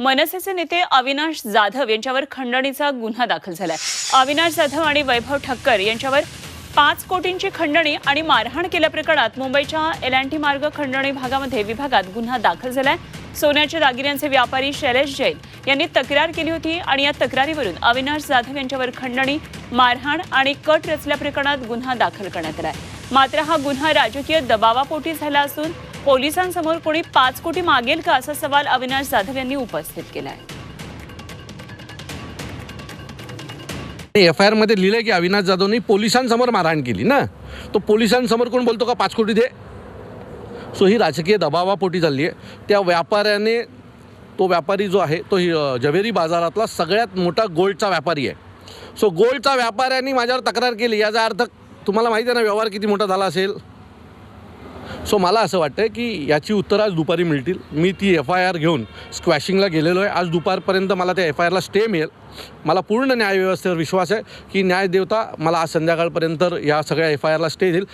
मनसेचे नेते अविनाश जाधव यांच्यावर खंडणीचा गुन्हा दाखल झालाय. अविनाश जाधव आणि वैभव ठक्कर यांच्यावर पाच कोटींची खंडणी आणि मारहाण केल्याप्रकरणात मुंबईच्या एलँटी मार्ग खंडणी भागामध्ये विभागात गुन्हा दाखल झालाय. सोन्याच्या दागिन्यांचे व्यापारी शैलेश जैन यांनी तक्रार केली होती आणि या तक्रारीवरून अविनाश जाधव यांच्यावर खंडणी मारहाण आणि कट रचल्याप्रकरणात गुन्हा दाखल करण्यात आलाय. मात्र हा गुन्हा राजकीय दबावापोटी झाला असून पोलिसांसमोर कोणी पाच कोटी मागेल का असा सवाल अविनाश जाधव यांनी उपस्थित केलाय. एफ आय आरमध्ये लिहिलं की अविनाश जाधवनी पोलिसांसमोर मारहाण केली ना? तो पोलिसांसमोर कोण बोलतो का पाच कोटी दे? सो ही राजकीय दबावापोटी झाली आहे त्या व्यापाऱ्याने तो व्यापारी जो आहे तो ही, जवेरी बाजारातला सगळ्यात मोठा गोल्डचा व्यापारी आहे. सो गोल्डचा व्यापाऱ्यांनी माझ्यावर तक्रार केली. याचा अर्थ तुम्हाला माहिती आहे ना व्यवहार किती मोठा झाला असेल? सो मला असं वाटतं की याची उत्तरं आज दुपारी मिळतील. मी ती एफ आय आर घेऊन स्क्वॅशिंगला गेलेलो आहे. आज दुपारपर्यंत मला त्या एफ आय आरला स्टे मिळेल. मला पूर्ण न्यायव्यवस्थेवर विश्वास आहे की न्यायदेवता मला आज संध्याकाळपर्यंत या सगळ्या एफ आय आरला स्टे देईल.